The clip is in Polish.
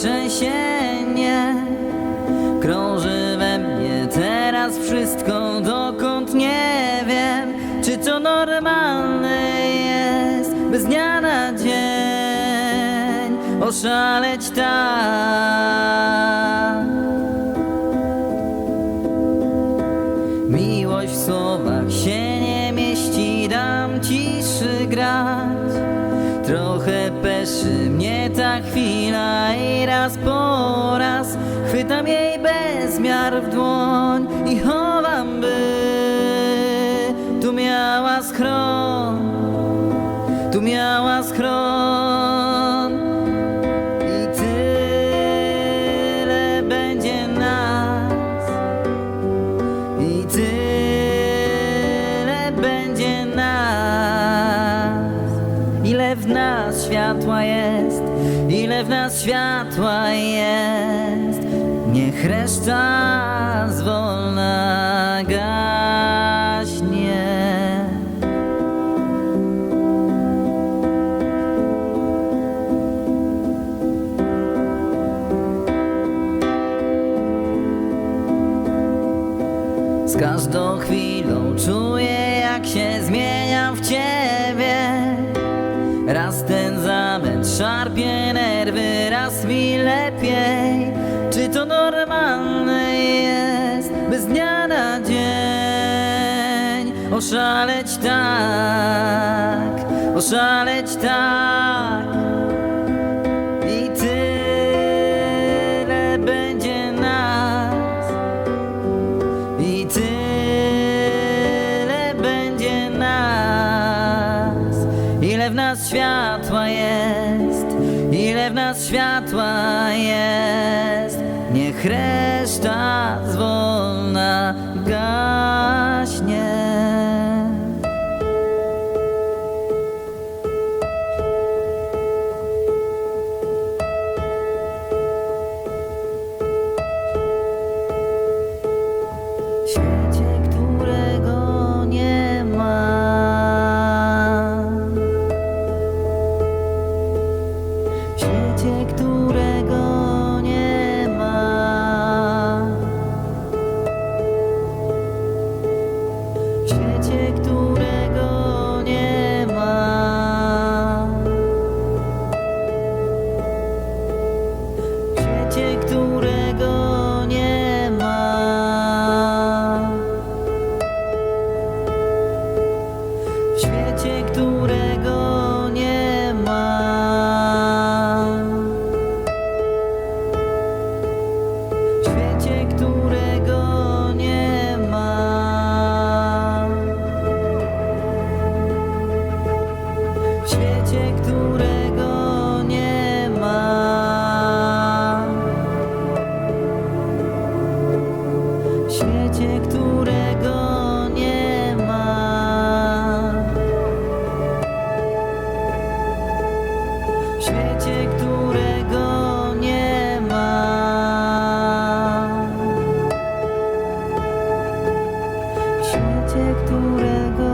zatrzęsienie Krąży we mnie teraz wszystko dokąd nie wiem Czy to normalne jest bez dnia na dzień Oszaleć tak. Miłość w słowach się nie mieści, dam ciszy grać raz po raz. Chwytam jej bezmiar w dłoń i chowam by Tu miała schron, tu miała schron. I tyle będzie nas. I tyle będzie nas. Ile w nas światła jest Ile w nas światła jest Niech reszta zwolna gaśnie Z każdą chwilą czuję, jak się zmieniam w ciebie. Raz ten zamęt szarpie nerwy, raz mi lepiej. Czy to normalne jest, bez dnia na dzień? Oszaleć tak, oszaleć tak. I tyle będzie nas. I tyle będzie nas, ile w nas światła jest, Ile w nas światła jest Niech reszta zwolna gaśnie. Thank w świecie, którego nie ma. W świecie, którego